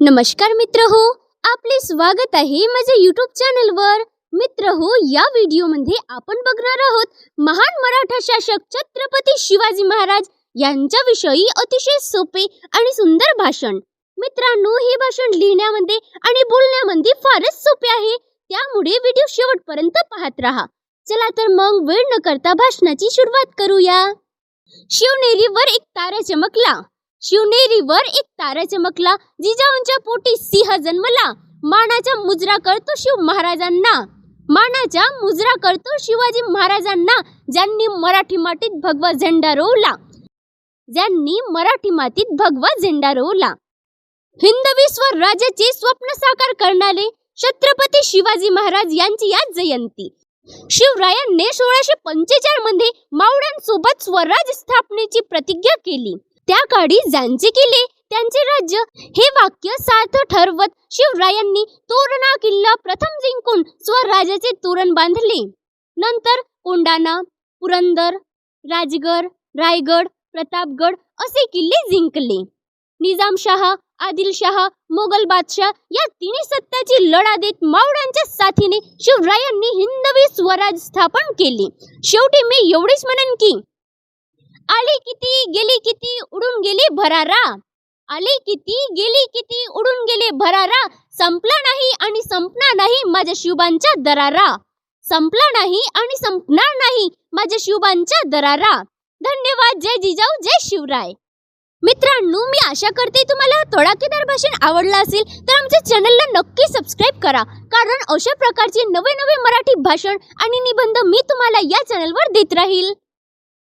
नमस्कार मित्र हो आपले स्वागत आहे माझ्या युट्यूब चॅनलवर मित्र हो या व्हिडिओमध्ये आपण बघणार आहोत महान मराठा शासक छत्रपती शिवाजी महाराज यांच्याविषयी अतिशय सोपे आणि सुंदर भाषण. मित्रांनो हे भाषण लिहिण्यामध्ये आणि बोलण्यामध्ये फारच सोपे आहे. त्यामुळे व्हिडिओ शेवटपर्यंत पाहत राहा. चला तर मग वेळ न करता भाषणाची सुरुवात करूया. शिवनेरीवर एक तारा चमकला. शिवनेरीवर एक तारा चमकला जिजाऊंच्या पोटी सिंह जन्मला. मानाचा मुजरा करतो शिव महाराजांना. मानाचा मुजरा करतो शिवाजी महाराजांना ज्यांनी मराठी मातीत भगवा झेंडा रोवला. ज्यांनी मराठी मातीत भगवा झेंडा रोवला. हिंदवी स्वराज्याचे स्वप्न साकार करणारे छत्रपती शिवाजी महाराज यांची आज जयंती. शिवरायांनी सोळाशे पंचेचाळमध्ये मावळ्यांसोबत स्वराज स्थापनेची प्रतिज्ञा केली. त्या काळी ज्यांचे किल्ले त्यांचे राज्य हे वाक्य सार्थ ठरवत शिवरायांनी तोरणा किल्ला प्रथम जिंकून स्वराज्याचे तोरण बांधले. नंतर कोंडाणा पुरंदर राजगड रायगड प्रतापगड असे किल्ले जिंकले. निजामशाह आदिलशाह मोगल बादशाह या तिन्ही सत्ताची लढा देत मावळ्यांच्या साथीने शिवरायांनी हिंदवी स्वराज स्थापन केले. शेवटी मी एवढेच म्हणेन की आली किती गेली किती उडून गेली भरारा. आली किती गेली किती उडून गेले भरारा. संपला नाही आणि संपणार नाही माझ्या शिवबांच्या दरारा. संपला नाही आणि संपणार नाही माझ्या शिवबांच्या दरारा. धन्यवाद जय जिजाऊ जय शिवराय. मित्रांनो मी आशा करते तुम्हाला थोडा तोडाकेदार भाषण आवडला असेल तर आमच्या चॅनलला नक्की सबस्क्राईब करा. कारण अशा प्रकारचे नवे नवे मराठी भाषण आणि निबंध मी तुम्हाला या चॅनलवर देत राहील.